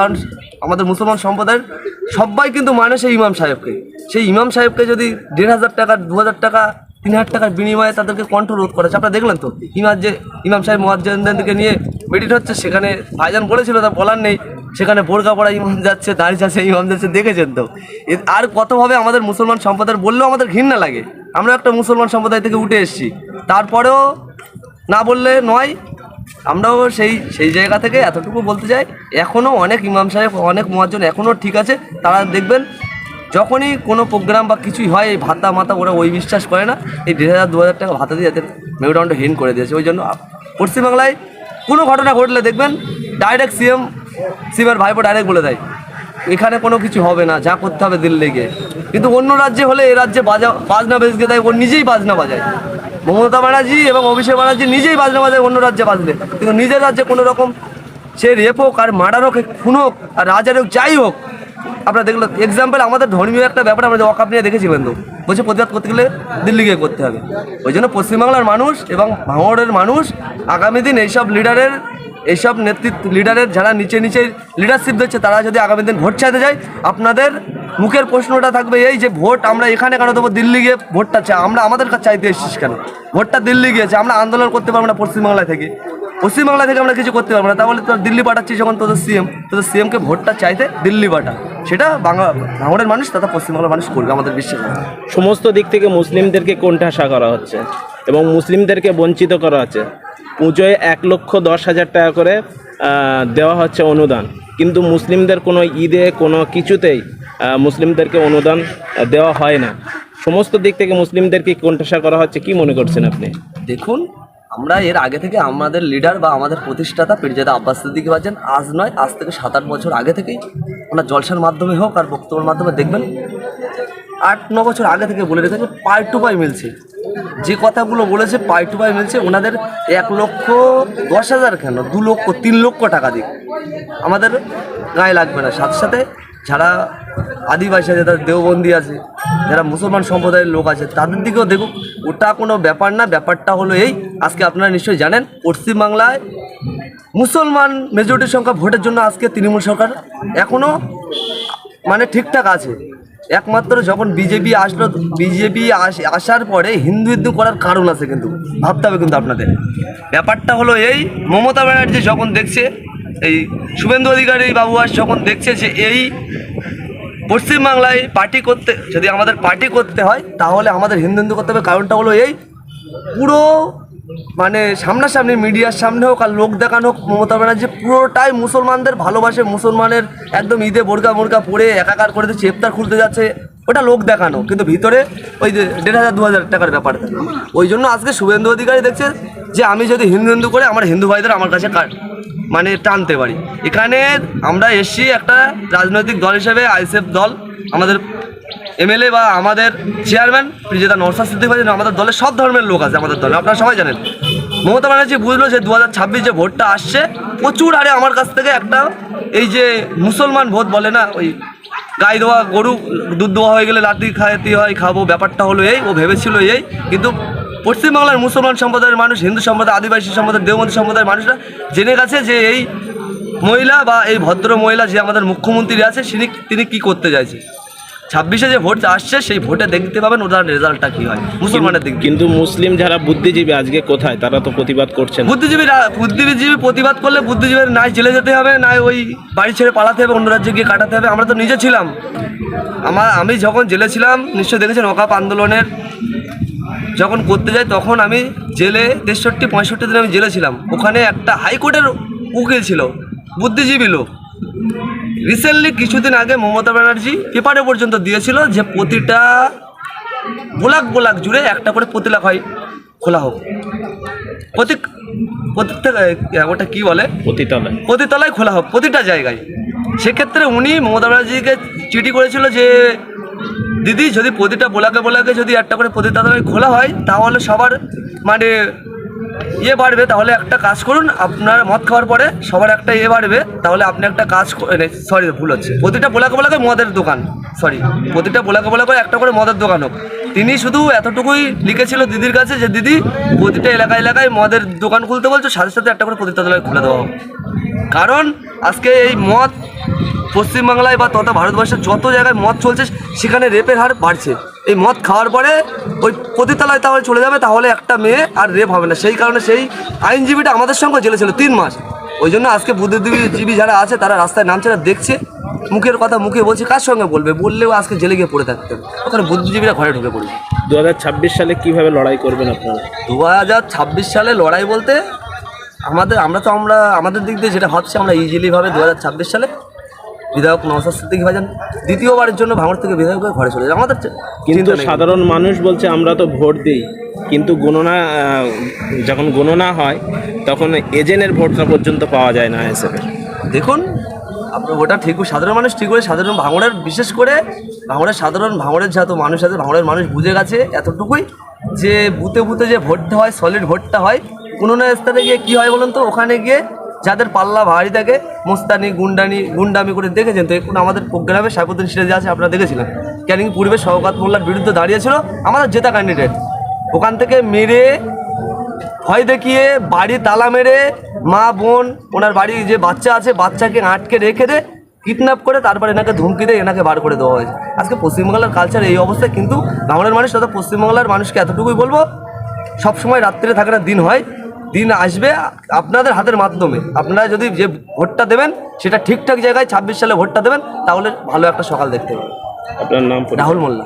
কারণ আমাদের মুসলমান সম্প্রদায়ের সবাই কিন্তু মানে সেই ইমাম সাহেবকে। সেই ইমাম সাহেবকে যদি দেড় হাজার টাকা, দু হাজার টাকা, তিন হাজার টাকার বিনিময়ে তাদেরকে কণ্ঠ রোধ করেছে। আপনারা দেখলেন তো, ইমাম যে, ইমাম সাহেব মোয়াজ্জেনদেরকে নিয়ে মেডিট হচ্ছে, সেখানে ভাইজান বলেছিল, তা বলার নেই। সেখানে বোরকা পড়া ইমাম যাচ্ছে, দাঁড়িয়ে যাচ্ছে, ইমাম যাচ্ছে, দেখেছেন তো। আর কতভাবে আমাদের মুসলমান সম্প্রদায়ের বললেও আমাদের ঘৃণা লাগে। আমরা একটা মুসলমান সম্প্রদায় থেকে উঠে এসেছি। তারপরেও না বললে নয় আমরাও সেই সেই জায়গা থেকে এতটুকু বলতে চাই এখনও অনেক ইমাম সাহেব, অনেক মহাজন এখনও ঠিক আছে, তারা দেখবেন যখনই কোনো প্রোগ্রাম বা কিছুই হয়, এই ভাতা মাতা ওরা ওই বিশ্বাস করে না, এই দেড় হাজার, দু হাজার টাকা ভাতা দিয়ে যাতে মেরুদণ্ড হীন করে দিয়েছে, ওই জন্য পশ্চিমবাংলায় কোনো ঘটনা ঘটলে দেখবেন ডাইরেক্ট সিএম সিএমের ভাইপো ডাইরেক্ট বলে দেয়, এখানে কোনো কিছু হবে না, যা করতে হবে দিল্লি কিন্তু অন্য রাজ্যে হলে এ রাজ্যে বাজা, বাজনা বেজকে দেয়, ও নিজেই বাজনা বাজায়। মমতা ব্যানার্জি এবং অভিষেক ব্যানার্জি নিজেই বাজনা বাজায় অন্য রাজ্যে বাজলে কিন্তু নিজের রাজ্যে কোনো রকম সে রেপ হোক আর মার্ডার হোক, খুন হোক আর রাজার হোক, যাই হোক, আপনারা দেখল এক্সাম্পল আমাদের ধর্মীয় একটা ব্যাপার আমরা অকাপ নিয়ে দেখেছিলেন তো বলছে প্রতিবাদ করতে গেলে দিল্লি গিয়ে করতে হবে। ওই জন্য পশ্চিমবাংলার মানুষ এবং ভাঙড়ের মানুষ আগামী দিন এইসব লিডারের, এইসব নেতৃত্ব, লিডারের যারা নিচে নিচে লিডারশিপ দিচ্ছে, তারা যদি আগামী দিন ভোট চাইতে যায়, আপনাদের মুখের প্রশ্নটা থাকবে এই যে ভোট, আমরা এখানে কেন দেবো? দিল্লি গিয়ে ভোটটা চাই। আমরা আমাদের কাছে চাইতে এসেছিস কেন? ভোটটা দিল্লি গিয়েছে, আমরা আন্দোলন করতে পারব না পশ্চিমবাংলা থেকে। পশ্চিমবাংলা থেকে আমরা কিছু করতে পারব না। তাহলে তোর দিল্লি পাঠাচ্ছিস যখন তোদের সিএম তোদের সিএমকে ভোটটা চাইতে দিল্লি পাঠা। সেটা বাংলা ভাঙড়ের মানুষ তথা পশ্চিমবাংলার মানুষ করবে আমাদের বিশ্বাস সমস্ত দিক থেকে মুসলিমদেরকে কোণঠাসা করা হচ্ছে এবং মুসলিমদেরকে বঞ্চিত করা হচ্ছে। পুজোয় এক লক্ষ দশ হাজার টাকা করে দেওয়া হচ্ছে অনুদান। কিন্তু মুসলিমদের কোনো ঈদে কোনো কিছুতেই মুসলিমদেরকে অনুদান দেওয়া হয় না। সমস্ত দিক থেকে মুসলিমদেরকে কোণঠাসা করা হচ্ছে? কি মনে করছেন আপনি? দেখুন, আমরা এর আগে থেকে আমাদের লিডার বা আমাদের প্রতিষ্ঠাতা পীরজাদা আব্বাস সিদ্দিকি বাজেন আজ নয়, আজ থেকে সাত আট বছর আগে থেকেই ওনার জলসার মাধ্যমে হোক আর বক্তব্যের মাধ্যমে দেখবেন আট ন বছর আগে থেকে বলে রেখেছে, পাই টু পাই মিলছে। যে কথাগুলো বলেছে, পাই টু পাই মিলছে, ওনাদের এক লক্ষ দশ হাজার কেন? দু লক্ষ, তিন লক্ষ টাকা দিক। আমাদের গায়ে লাগবে না। সাথে সাথে যারা আদিবাসী আছে তাদের দেওবন্দি আছে, যারা মুসলমান সম্প্রদায়ের লোক আছে, তাদের দিকেও দেখুক, ওটা কোনো ব্যাপার না। ব্যাপারটা হলো এই, আজকে আপনারা নিশ্চয়ই জানেন, পশ্চিমবাংলায় মুসলমান মেজরিটির সংখ্যা ভোটের জন্য আজকে তৃণমূল সরকার এখনও মানে ঠিকঠাক আছে। একমাত্র যখন বিজেপি আসলো, বিজেপি আসার পরে হিন্দু হিন্দু করার কারণ আছে কিন্তু, ভাবতে হবে কিন্তু আপনাদের। ব্যাপারটা হলো এই, মমতা ব্যানার্জি যখন দেখছে এই শুভেন্দু অধিকারী বাবু আস যখন দেখছে যে এই পশ্চিমবাংলায় পার্টি করতে, যদি আমাদের পার্টি করতে হয়, তাহলে আমাদের হিন্দু হিন্দু করতে হবে। কারণটা হলো এই, পুরো মানে সামনাসামনি মিডিয়ার সামনে হোক আর লোক দেখানো হোক, মমতা ব্যানার্জি পুরোটাই মুসলমানদের ভালোবাসে, মুসলমানের একদম ঈদে বোরকা মোরকা পরে একাকার করে দিচ্ছে, ইফতার খুলতে যাচ্ছে, ওটা লোক দেখানো। কিন্তু ভিতরে ওই যে দেড় হাজার, দু হাজার টাকার ব্যাপার। ওই জন্য আজকে শুভেন্দু অধিকারী দেখছে যে আমি যদি হিন্দু হিন্দু করে, আমার হিন্দু ভাইদের আমার কাছে কাট মানে টানতে পারি। এখানে আমরা এসছি একটা রাজনৈতিক দল হিসেবে আইসএফ দল। আমাদের এমএলএ বা আমাদের চেয়ারম্যান যেটা নরসাদ সিদ্দিক ভাই আমাদের দলে সব ধর্মের লোক আছে আমাদের দলে। আপনারা সবাই জানেন। মমতা ব্যানার্জি বুঝলো যে দু হাজার ছাব্বিশ যে ভোটটা আসছে, প্রচুর হারে আমার কাছ থেকে একটা এই যে মুসলমান ভোট বলে না, ওই গাই দেওয়া গরু, দুধ দেওয়া হয়ে গেলে লাঠি খাইতে হয়, খাব, ব্যাপারটা হলো এই, ও ভেবেছিল এই। কিন্তু পশ্চিমবাংলার মুসলমান সম্প্রদায়ের মানুষ হিন্দু সম্প্রদায় আদিবাসী সম্প্রদায় দেওবন্দি সম্প্রদায়ের মানুষরা জেনে গেছে যে এই মহিলা বা এই ভদ্র মহিলা যে আমাদের মুখ্যমন্ত্রী আছে তিনি তিনি কি করতে চাইছে? ছাব্বিশে যে ভোট আসছে সেই ভোটে দেখতে পাবেন ওটার রেজাল্টটা কি হয় মুসলমানের দিক কিন্তু মুসলিম যারা বুদ্ধিজীবী আজকে কোথায়? তারা তো প্রতিবাদ করছেন। বুদ্ধিজীবী বুদ্ধিজীবী প্রতিবাদ করলে বুদ্ধিজীবীর নাই জেলে যেতে হবে নাই ওই বাড়ি ছেড়ে পালাতে হবে অন্য রাজ্যে গিয়ে কাটাতে হবে। আমরা তো নিজে ছিলাম। আমার আমি যখন জেলে ছিলাম নিশ্চয়ই দেখেছেন ওকাপ আন্দোলনের যখন করতে যাই তখন আমি জেলে তেষট্টি পঁয়ষট্টি দিন আমি জেলে ছিলাম। ওখানে একটা হাইকোর্টের উকিল ছিল বুদ্ধিজীবী লোক। রিসেন্টলি কিছুদিন আগে মমতা ব্যানার্জি পেপারে পর্যন্ত দিয়েছিল যে প্রতিটা ব্লক ব্লক জুড়ে একটা করে প্রতিলাখ হয় খোলা হোক। প্রতি ওটা কি বলে? পতিতলায় প্রতিতলায় খোলা হোক প্রতিটা জায়গায়। সেক্ষেত্রে উনি মমতা ব্যানার্জিকে চিঠি করেছিল যে দিদি, যদি প্রতিটা বোলাকে বোলাকে যদি একটা করে প্রতিতলায় খোলা হয়, তাহলে সবার মানে ইয়ে বাড়বে। তাহলে একটা কাজ করুন, আপনার মদ খাওয়ার পরে সবার একটা ইয়ে বাড়বে। তাহলে আপনি একটা কাজ সরি ভুল হচ্ছে। প্রতিটা বোলাকে বোলাকে মদের দোকান সরি প্রতিটা বোলাকে বোলাকে একটা করে মদের দোকান হোক। তিনি শুধু এতটুকুই লিখেছিল দিদির কাছে যে, দিদি প্রতিটা এলাকায় এলাকায় মদের দোকান খুলতে বলছো, সাথে সাথে একটা করে প্রতিটা খুলে দেওয়া হোক। কারণ আজকে এই মদ পশ্চিমবাংলায় বা তথা ভারতবর্ষের যত জায়গায় মদ চলছে সেখানে রেপের হার বাড়ছে। এই মদ খাওয়ার পরে ওই পতিতালয় তাহলে চলে যাবে তাহলে একটা মেয়ে আর রেপ হবে না। সেই কারণে সেই আইনজীবীটা আমাদের সঙ্গে জেলে ছিল তিন মাস। ওই জন্য আজকে বুদ্ধিজীবী যারা আছে তারা রাস্তায় নামছে না দেখছে। মুখের কথা মুখে বলছে কার সঙ্গে বলবে? বললেও আজকে জেলে গিয়ে পড়ে থাকতে হবে। ওখানে বুদ্ধিজীবীরা ঘরে ঢুকে পড়বে। দু হাজার ছাব্বিশ সালে কীভাবে লড়াই করবেন আপনারা? দু হাজার ছাব্বিশ সালে লড়াই বলতে আমাদের আমরা তো আমরা আমাদের দিক দিয়ে যেটা ভাবছি আমরা ইজিলিভাবে দু হাজার ছাব্বিশ সালে বিধায়ক নওসাদ সিদ্দিকী ভাইজান দ্বিতীয়বারের জন্য ভাঙড় থেকে বিধায়ক হয়ে ঘরে চলে যায়। আমাদের কিন্তু সাধারণ মানুষ বলছে আমরা তো ভোট দিই কিন্তু গণনা যখন গণনা হয় তখন এজেন্টের ভোটটা পর্যন্ত পাওয়া যায় না এসএফ দেখুন আপনার ওটা ঠিক সাধারণ মানুষ ঠিক করে সাধারণ ভাঙড়ের বিশেষ করে ভাঙড়ের সাধারণ ভাঙড়ের যত মানুষ আছে ভাঙড়ের মানুষ বুঝে গেছে এতটুকুই যে বুতে বুতে যে ভোটটা হয় সলিড ভোটটা হয় কোনো না স্থানে গিয়ে কী হয় বলুন তো ওখানে গিয়ে যাদের পাল্লা ভারী থাকে, মোস্তানি, গুন্ডানি, গুন্ডামি করে দেখেছেন, তো এখন আমাদের প্রোগ্রামে সাইফুদ্দিন সিরাজি আছে, আপনারা দেখেছিলেন। ক্যানিং পূর্বে শওকাত মোল্লার বিরুদ্ধে দাঁড়িয়েছিল, আমাদের জেতা ক্যান্ডিডেট ওখান থেকে মেরে, ভয় দেখিয়ে, বাড়ি তালা মেরে, মা, বোন, ওনার বাড়ি যে বাচ্চা আছে, বাচ্চাকে আটকে রেখে দে কিডন্যাপ করে তারপর এনাকে ধুমকি দিয়ে এনাকে বার করে দেওয়া হয়েছে। আজকে পশ্চিমবাংলার কালচার এই অবস্থায় কিন্তু বাংলার মানুষ তথা পশ্চিমবাংলার মানুষকে এতটুকুই বলব, সবসময় রাত্রে থাকে না দিন হয়। দিন আসবে আপনাদের হাতের মাধ্যমে। আপনারা যদি যে ভোটটা দেবেন সেটা ঠিকঠাক জায়গায় ছাব্বিশ সালে ভোটটা দেবেন তাহলে ভালো একটা সকাল দেখতে পাবেন। আপনার নাম রাহুল মোল্লা।